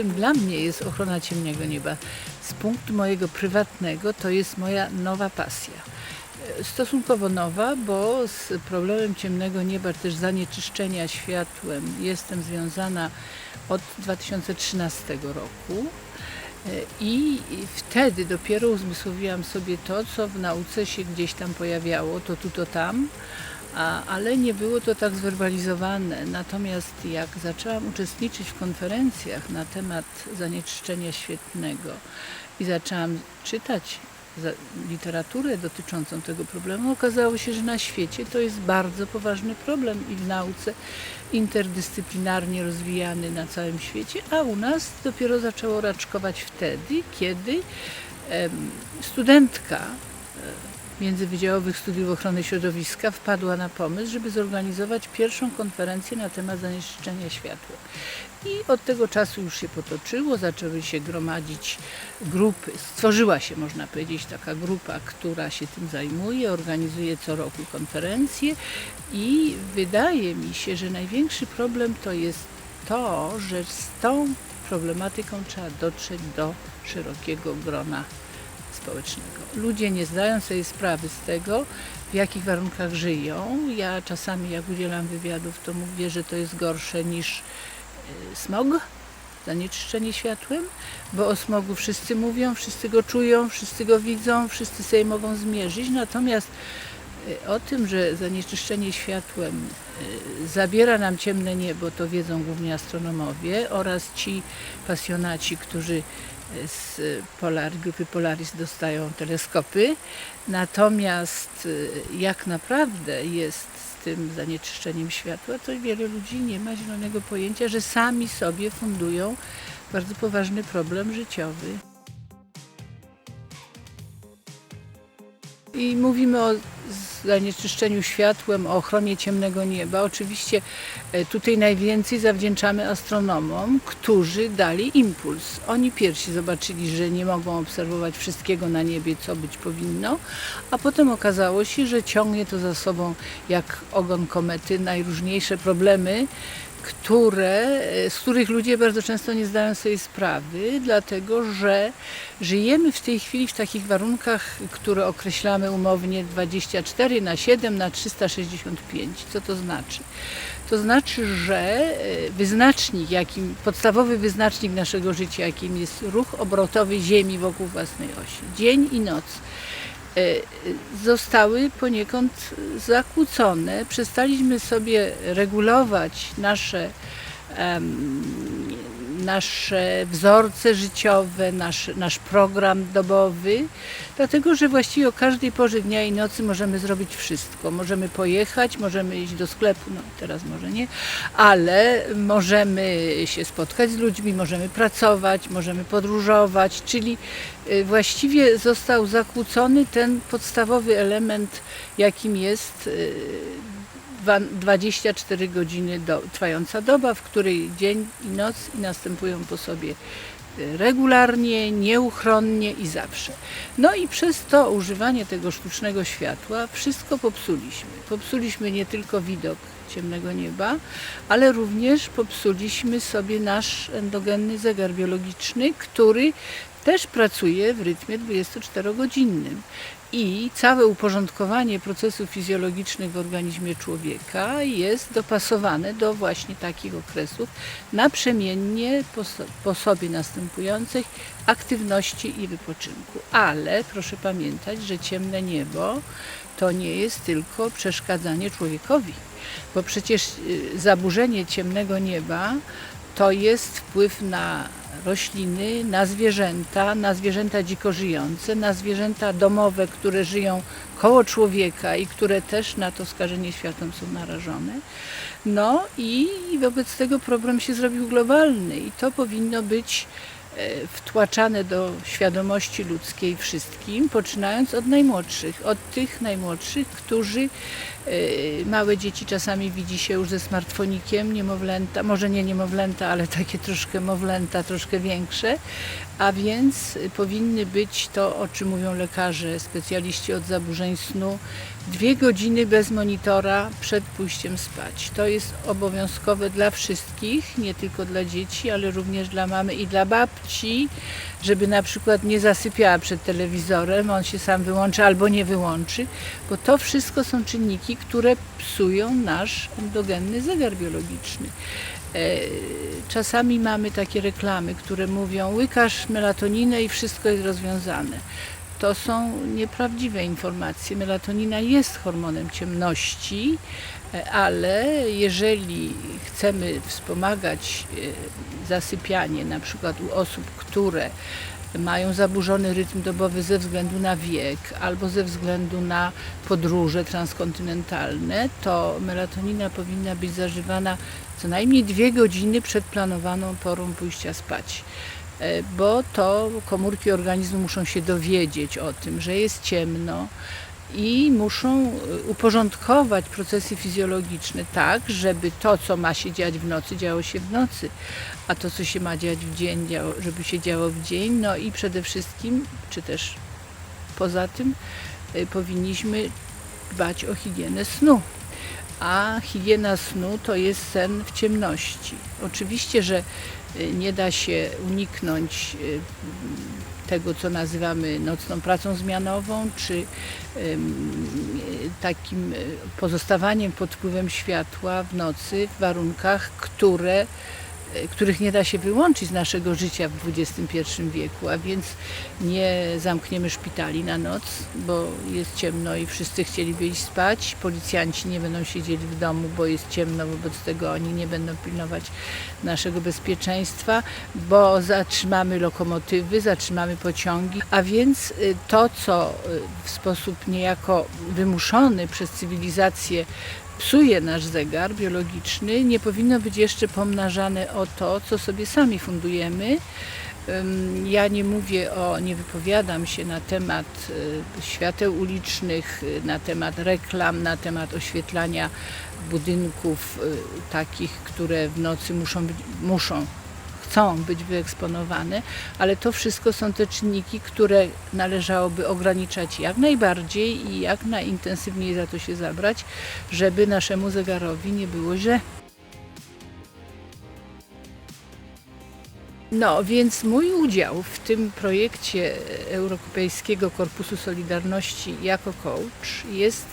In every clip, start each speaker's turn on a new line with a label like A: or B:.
A: czym dla mnie jest ochrona ciemnego nieba? Z punktu mojego prywatnego to jest moja nowa pasja. E, Stosunkowo nowa, bo z problemem ciemnego nieba, też zanieczyszczenia światłem jestem związana od 2013 roku. E, I wtedy dopiero uzmysłowiłam sobie to, co w nauce się gdzieś tam pojawiało, to tu, to tam, a, ale nie było to tak zwerbalizowane. Natomiast jak zaczęłam uczestniczyć w konferencjach na temat zanieczyszczenia świetnego i zaczęłam czytać literaturę dotyczącą tego problemu, okazało się, że na świecie to jest bardzo poważny problem i w nauce interdyscyplinarnie rozwijany na całym świecie, a u nas dopiero zaczęło raczkować wtedy, kiedy studentka Międzywydziałowych Studiów Ochrony Środowiska wpadła na pomysł, żeby zorganizować pierwszą konferencję na temat zanieczyszczenia światła. I od tego czasu już się potoczyło, zaczęły się gromadzić grupy. Stworzyła się, można powiedzieć, taka grupa, która się tym zajmuje, organizuje co roku konferencje i wydaje mi się, że największy problem to jest to, że z tą problematyką trzeba dotrzeć do szerokiego grona społecznego. Ludzie nie zdają sobie sprawy z tego, w jakich warunkach żyją. Ja czasami, jak udzielam wywiadów, to mówię, że to jest gorsze niż y, smog, zanieczyszczenie światłem, bo o smogu wszyscy mówią, wszyscy go czują, wszyscy go widzą, wszyscy sobie mogą zmierzyć. Natomiast o tym, że zanieczyszczenie światłem y, zabiera nam ciemne niebo, to wiedzą głównie astronomowie oraz ci pasjonaci, którzy z Polar, grupy Polaris dostają teleskopy. Natomiast y, jak naprawdę jest z tym zanieczyszczeniem światła, to wiele ludzi nie ma zielonego pojęcia, że sami sobie fundują bardzo poważny problem życiowy. I mówimy o zanieczyszczeniu światłem, o ochronie ciemnego nieba. Oczywiście e, tutaj najwięcej zawdzięczamy astronomom, którzy dali impuls. Oni pierwsi zobaczyli, że nie mogą obserwować wszystkiego na niebie, co być powinno, a potem okazało się, że ciągnie to za sobą jak ogon komety najróżniejsze problemy, które, z których ludzie bardzo często nie zdają sobie sprawy, dlatego że żyjemy w tej chwili w takich warunkach, które określamy umownie 24 na 7 na 365. Co to znaczy? To znaczy, że e, wyznacznik, jakim, podstawowy wyznacznik naszego życia, jakim jest ruch obrotowy Ziemi wokół własnej osi, dzień i noc, e, zostały poniekąd zakłócone. Przestaliśmy sobie regulować nasze, nasze wzorce życiowe, nasz, nasz program dobowy, dlatego że właściwie o każdej porze dnia i nocy możemy zrobić wszystko. Możemy pojechać, możemy iść do sklepu, no teraz może nie, ale możemy się spotkać z ludźmi, możemy pracować, możemy podróżować, czyli y, właściwie został zakłócony ten podstawowy element, jakim jest y, 24 godziny do, trwająca doba, w której dzień i noc i następują po sobie y, regularnie, nieuchronnie i zawsze. No i przez to używanie tego sztucznego światła wszystko popsuliśmy. Popsuliśmy nie tylko widok ciemnego nieba, ale również popsuliśmy sobie nasz endogenny zegar biologiczny, który też pracuje w rytmie 24-godzinnym. I całe uporządkowanie procesów fizjologicznych w organizmie człowieka jest dopasowane do właśnie takich okresów naprzemiennie po, po sobie następujących aktywności i wypoczynku. Ale proszę pamiętać, że ciemne niebo to nie jest tylko przeszkadzanie człowiekowi, bo przecież y, zaburzenie ciemnego nieba to jest wpływ na rośliny, na zwierzęta, na zwierzęta dziko żyjące, na zwierzęta domowe, które żyją koło człowieka i które też na to skażenie światłem są narażone. No i wobec tego problem się zrobił globalny i to powinno być e, wtłaczane do świadomości ludzkiej wszystkim, poczynając od najmłodszych, od tych najmłodszych, którzy małe dzieci czasami widzi się już ze smartfonikiem, niemowlęta, może nie niemowlęta, ale takie troszkę mowlęta, troszkę większe, a więc powinny być to, o czym mówią lekarze, specjaliści od zaburzeń snu, dwie godziny bez monitora przed pójściem spać. To jest obowiązkowe dla wszystkich, nie tylko dla dzieci, ale również dla mamy i dla babci, żeby na przykład nie zasypiała przed telewizorem, on się sam wyłączy albo nie wyłączy, bo to wszystko są czynniki, które psują nasz endogenny zegar biologiczny. E, Czasami mamy takie reklamy, które mówią łykasz melatoninę i wszystko jest rozwiązane. To są nieprawdziwe informacje. Melatonina jest hormonem ciemności, e, ale jeżeli chcemy wspomagać e, zasypianie, na przykład u osób, które mają zaburzony rytm dobowy ze względu na wiek albo ze względu na podróże transkontynentalne, to melatonina powinna być zażywana co najmniej dwie godziny przed planowaną porą pójścia spać. E, Bo to komórki organizmu muszą się dowiedzieć o tym, że jest ciemno i muszą e, uporządkować procesy fizjologiczne tak, żeby to, co ma się dziać w nocy, działo się w nocy, a to, co się ma dziać w dzień, żeby się działo w dzień. No i przede wszystkim, czy też poza tym, y, powinniśmy dbać o higienę snu. A higiena snu to jest sen w ciemności. Oczywiście, że y, nie da się uniknąć y, tego, co nazywamy nocną pracą zmianową, czy takim y, pozostawaniem pod wpływem światła w nocy w warunkach, które których nie da się wyłączyć z naszego życia w XXI wieku, a więc nie zamkniemy szpitali na noc, bo jest ciemno i wszyscy chcieliby iść spać. Policjanci nie będą siedzieli w domu, bo jest ciemno, wobec tego oni nie będą pilnować naszego bezpieczeństwa, bo zatrzymamy lokomotywy, zatrzymamy pociągi, a więc y, to, co y, w sposób niejako wymuszony przez cywilizację psuje nasz zegar biologiczny, nie powinno być jeszcze pomnażane o to, co sobie sami fundujemy. Ja nie mówię o, nie wypowiadam się na temat y, świateł ulicznych, y, na temat reklam, na temat oświetlania budynków y, takich, które w nocy muszą muszą chcą być wyeksponowane, ale to wszystko są te czynniki, które należałoby ograniczać jak najbardziej i jak najintensywniej za to się zabrać, żeby naszemu zegarowi nie było źle. No, więc mój udział w tym projekcie Europejskiego Korpusu Solidarności jako coach jest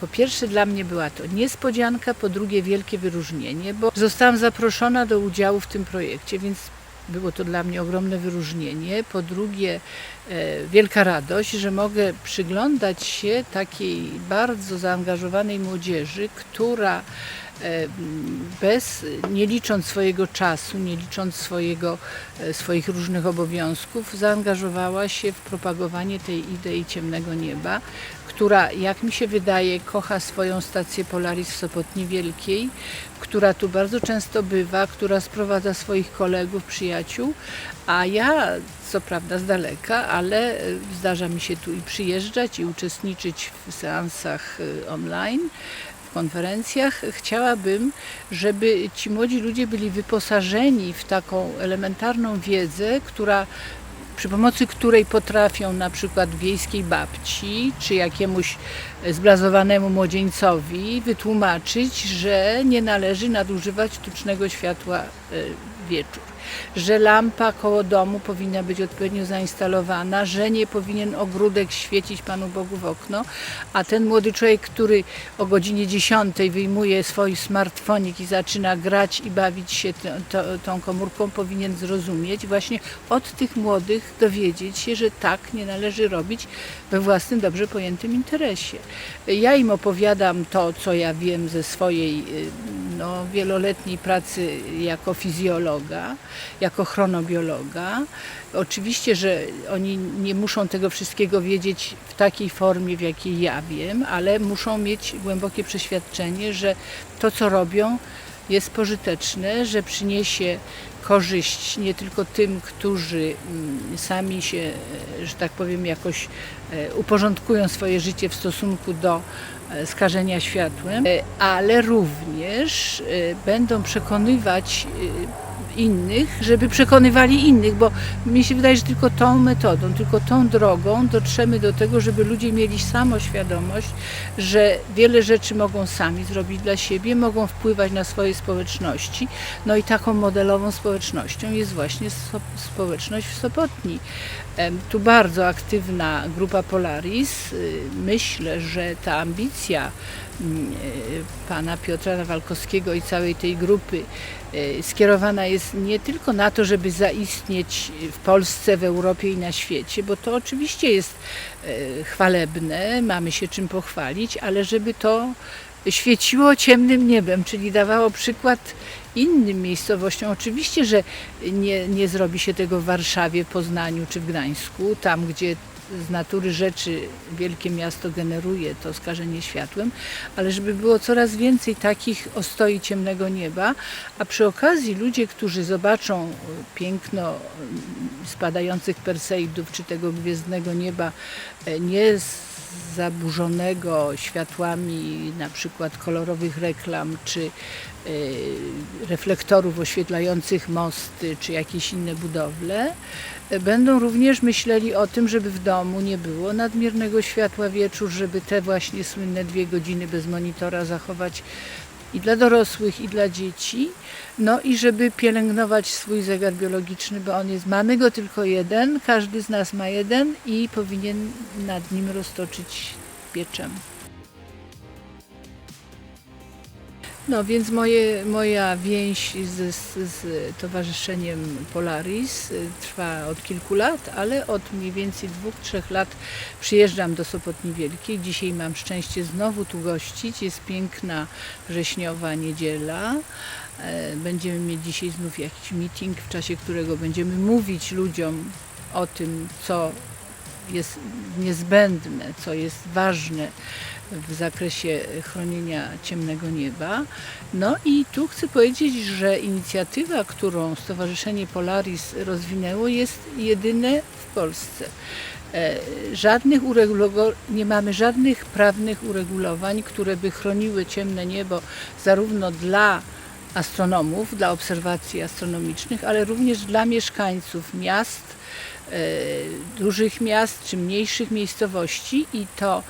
A: po pierwsze dla mnie była to niespodzianka, po drugie wielkie wyróżnienie, bo zostałam zaproszona do udziału w tym projekcie, więc było to dla mnie ogromne wyróżnienie. Po drugie, e, wielka radość, że mogę przyglądać się takiej bardzo zaangażowanej młodzieży, która e, bez, nie licząc swojego czasu, nie licząc swojego, e, swoich różnych obowiązków, zaangażowała się w propagowanie tej idei ciemnego nieba, która, jak mi się wydaje, kocha swoją stację Polaris w Sopotni Wielkiej, która tu bardzo często bywa, która sprowadza swoich kolegów, przyjaciół, a ja, co prawda z daleka, ale e, zdarza mi się tu i przyjeżdżać i uczestniczyć w seansach e, online w konferencjach, chciałabym, żeby ci młodzi ludzie byli wyposażeni w taką elementarną wiedzę, która przy pomocy której potrafią na przykład wiejskiej babci czy jakiemuś zblazowanemu młodzieńcowi wytłumaczyć, że nie należy nadużywać sztucznego światła e, wieczór, że lampa koło domu powinna być odpowiednio zainstalowana, że nie powinien ogródek świecić Panu Bogu w okno, a ten młody człowiek, który o godzinie 10 wyjmuje swój smartfonik i zaczyna grać i bawić się tą komórką, powinien zrozumieć właśnie od tych młodych dowiedzieć się, że tak nie należy robić we własnym dobrze pojętym interesie. Ja im opowiadam to, co ja wiem ze swojej y, no, wieloletniej pracy jako fizjologa, jako chronobiologa. Oczywiście, że oni nie muszą tego wszystkiego wiedzieć w takiej formie, w jakiej ja wiem, ale muszą mieć głębokie przeświadczenie, że to, co robią, jest pożyteczne, że przyniesie korzyść nie tylko tym, którzy mm, sami się, e, że tak powiem, jakoś e, uporządkują swoje życie w stosunku do skażenia światłem, e, ale również e, będą przekonywać e, innych, żeby przekonywali innych, bo mi się wydaje, że tylko tą metodą, tylko tą drogą dotrzemy do tego, żeby ludzie mieli samoświadomość, że wiele rzeczy mogą sami zrobić dla siebie, mogą wpływać na swoje społeczności. No i taką modelową społecznością jest właśnie so- społeczność w Sopotni. Tu bardzo aktywna grupa Polaris. Y, Myślę, że ta ambicja pana Piotra Nawalkowskiego i całej tej grupy y, skierowana jest nie tylko na to, żeby zaistnieć w Polsce, w Europie i na świecie, bo to oczywiście jest y, chwalebne, mamy się czym pochwalić, ale żeby to świeciło ciemnym niebem, czyli dawało przykład innym miejscowościom. Oczywiście, że nie, nie zrobi się tego w Warszawie, Poznaniu czy w Gdańsku, tam gdzie z natury rzeczy wielkie miasto generuje to skażenie światłem, ale żeby było coraz więcej takich ostoi ciemnego nieba, a przy okazji ludzie, którzy zobaczą piękno spadających perseidów czy tego gwiezdnego nieba, e, nie z zaburzonego światłami na przykład kolorowych reklam czy e, reflektorów oświetlających mosty czy jakieś inne budowle, e, będą również myśleli o tym, żeby w domu nie było nadmiernego światła wieczór, żeby te właśnie słynne dwie godziny bez monitora zachować i dla dorosłych, i dla dzieci. No i żeby pielęgnować swój zegar biologiczny, bo on jest, mamy go tylko jeden, każdy z nas ma jeden i powinien nad nim roztoczyć pieczem. No więc moje, moja więź z, z, Towarzyszeniem Polaris y, trwa od kilku lat, ale od mniej więcej dwóch, trzech lat przyjeżdżam do Sopotni Wielkiej. Dzisiaj mam szczęście znowu tu gościć. Jest piękna wrześniowa niedziela. E, Będziemy mieć dzisiaj znów jakiś meeting, w czasie którego będziemy mówić ludziom o tym, co jest niezbędne, co jest ważne w zakresie chronienia ciemnego nieba. No i tu chcę powiedzieć, że inicjatywa, którą Stowarzyszenie Polaris rozwinęło, jest jedyne w Polsce. E, Żadnych nie mamy żadnych prawnych uregulowań, które by chroniły ciemne niebo zarówno dla astronomów, dla obserwacji astronomicznych, ale również dla mieszkańców miast, dużych miast czy mniejszych miejscowości i to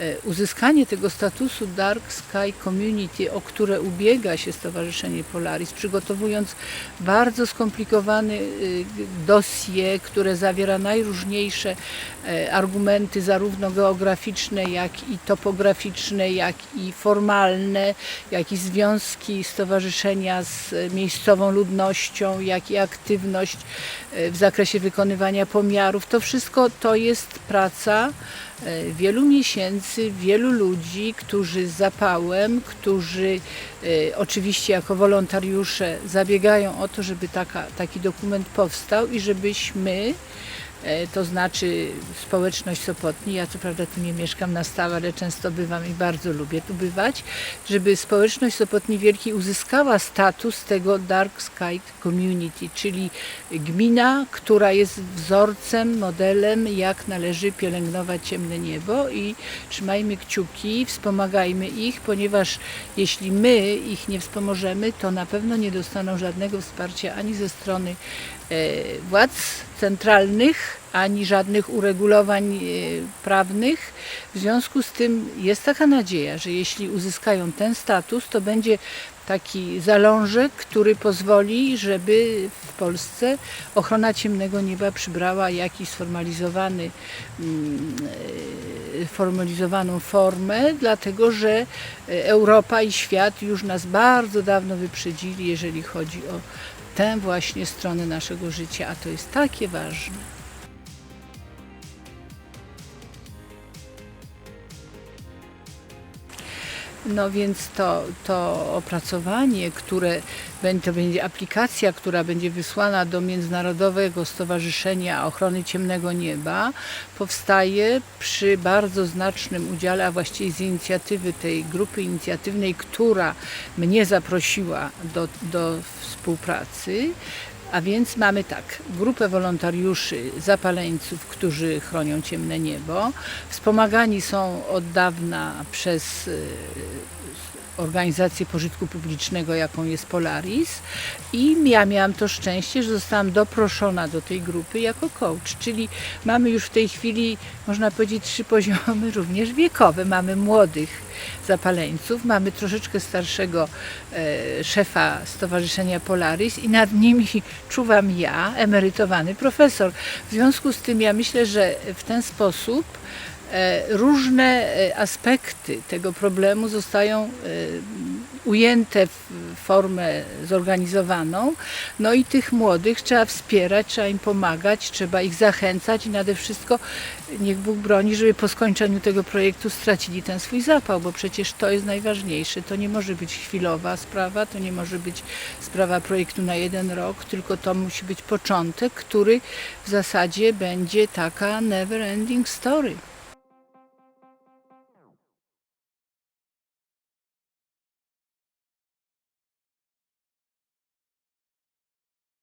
A: e, uzyskanie tego statusu Dark Sky Community, o które ubiega się Stowarzyszenie Polaris, przygotowując bardzo skomplikowany y, dossier, które zawiera najróżniejsze e, argumenty, zarówno geograficzne, jak i topograficzne, jak i formalne, jak i związki stowarzyszenia z e, miejscową ludnością, jak i aktywność e, w zakresie wykonywania pomiarów. To wszystko to jest praca e, wielu miesięcy, wielu ludzi, którzy z zapałem, którzy e, oczywiście jako wolontariusze zabiegają o to, żeby taka, taki dokument powstał i żebyśmy to znaczy społeczność Sopotni, ja co prawda tu nie mieszkam na stałe, ale często bywam i bardzo lubię tu bywać, żeby społeczność Sopotni Wielkiej uzyskała status tego Dark Sky Community, czyli gmina, która jest wzorcem, modelem, jak należy pielęgnować ciemne niebo i trzymajmy kciuki, wspomagajmy ich, ponieważ jeśli my ich nie wspomożemy, to na pewno nie dostaną żadnego wsparcia ani ze strony e, władz centralnych, ani żadnych uregulowań e, prawnych. W związku z tym jest taka nadzieja, że jeśli uzyskają ten status, to będzie taki zalążek, który pozwoli, żeby w Polsce ochrona ciemnego nieba przybrała jakiś sformalizowany, mm, e, formalizowaną formę, dlatego że e, Europa i świat już nas bardzo dawno wyprzedzili, jeżeli chodzi o tę właśnie stronę naszego życia, a to jest takie ważne. No więc to, to opracowanie, które To będzie aplikacja, która będzie wysłana do Międzynarodowego Stowarzyszenia Ochrony Ciemnego Nieba. Powstaje przy bardzo znacznym udziale, a właściwie z inicjatywy tej grupy inicjatywnej, która mnie zaprosiła do, do współpracy. A więc mamy tak, grupę wolontariuszy, zapaleńców, którzy chronią ciemne niebo. Wspomagani są od dawna przez y, organizację pożytku publicznego, jaką jest Polaris. I ja miałam to szczęście, że zostałam doproszona do tej grupy jako coach. Czyli mamy już w tej chwili, można powiedzieć, trzy poziomy również wiekowe. Mamy młodych zapaleńców, mamy troszeczkę starszego e, szefa Stowarzyszenia Polaris i nad nimi czuwam ja, emerytowany profesor. W związku z tym ja myślę, że w ten sposób różne e, aspekty tego problemu zostają e, ujęte w formę zorganizowaną. No i tych młodych trzeba wspierać, trzeba im pomagać, trzeba ich zachęcać i nade wszystko niech Bóg broni, żeby po skończeniu tego projektu stracili ten swój zapał, bo przecież to jest najważniejsze. To nie może być chwilowa sprawa, to nie może być sprawa projektu na jeden rok, tylko to musi być początek, który w zasadzie będzie taka never ending story.